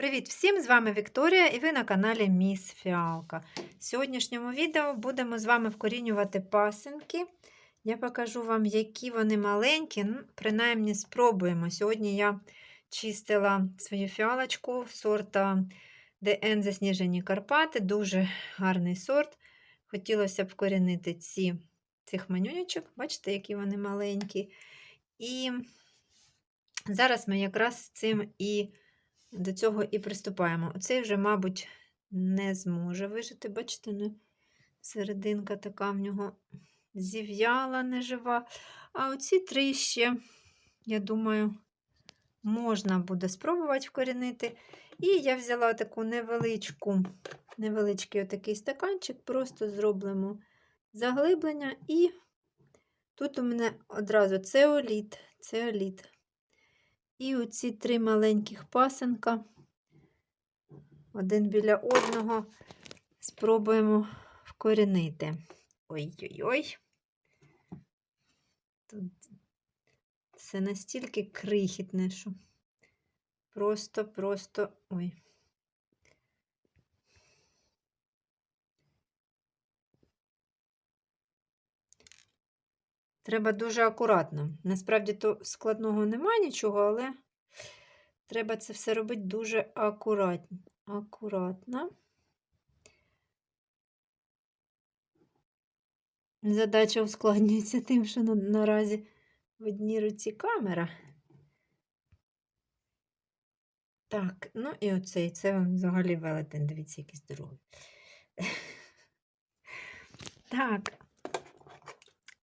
Привіт всім! З вами Вікторія і ви на каналі Міс Фіалка. В сьогоднішньому відео будемо з вами вкорінювати пасинки. Я покажу вам, які вони маленькі, ну, принаймні спробуємо. Сьогодні я чистила свою фіалочку сорта ДН Засніжені Карпати. Дуже гарний сорт. Хотілося б вкорінити ці, цих манюнечок. Бачите, які вони маленькі. І зараз ми якраз цим і до цього і приступаємо. Оцей вже, мабуть, не зможе вижити. Бачите, ну, серединка така в нього зів'яла, нежива. А оці три ще, я думаю, можна буде спробувати вкорінити. І я взяла таку невеличку, невеличкий отакий стаканчик, просто зробимо заглиблення. І тут у мене одразу цеоліт, цеоліт. І оці три маленьких пасенка, один біля одного, спробуємо вкорінити. Ой-ой-ой. Тут все настільки крихітне, що просто-просто. Ой. Треба дуже акуратно. Насправді, то складного немає нічого, але треба це все робити дуже акуратно. акуратно. Задача ускладнюється тим, що на, наразі в одній руці камера. Так, ну і оцей, це взагалі велетень, дивіться, який здоровий. Так.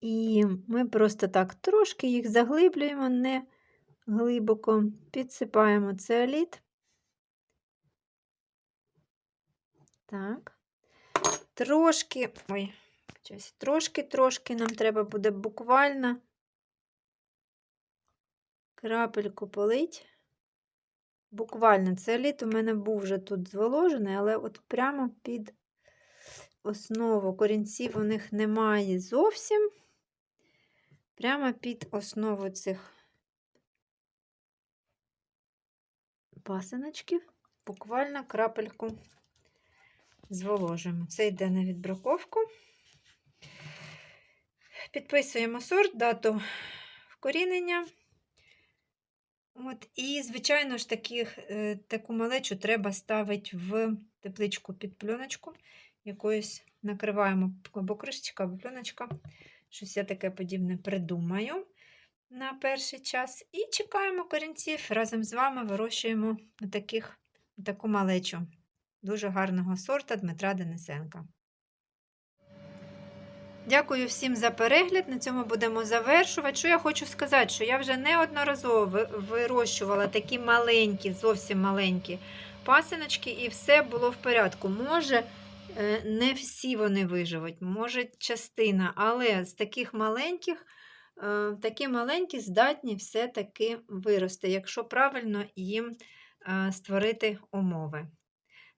І ми просто так трошки їх заглиблюємо, не глибоко, підсипаємо цеоліт. Так. Трошки, ой, трошки-трошки нам треба буде буквально крапельку полить. Буквально цеоліт у мене був вже тут зволожений, але от прямо під основу корінців у них немає зовсім прямо під основу цих пасиночків, буквально крапельку зволожимо. Це йде на відбраковку. Підписуємо сорт, дату вкорінення. От, І, звичайно ж, таких, е, таку малечу треба ставити в тепличку під пленочку. Якоюсь накриваємо або кришечка, або пленочка. Щось я таке подібне придумаю на перший час. І чекаємо корінців. Разом з вами вирощуємо таких, таку малечу дуже гарного сорта Дмитра Денисенка. Дякую всім за перегляд. На цьому будемо завершувати. Що я хочу сказати, що я вже неодноразово вирощувала такі маленькі, зовсім маленькі пасиночки, і все було в порядку. Може, не всі вони виживуть, може частина, але з таких маленьких, е, такі маленькі здатні все-таки вирости, якщо правильно їм е, створити умови.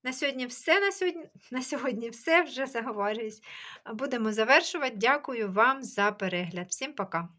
На сьогодні все. На сьогодні, на сьогодні все вже заговорююсь. Будемо завершувати. Дякую вам за перегляд. Всім пока!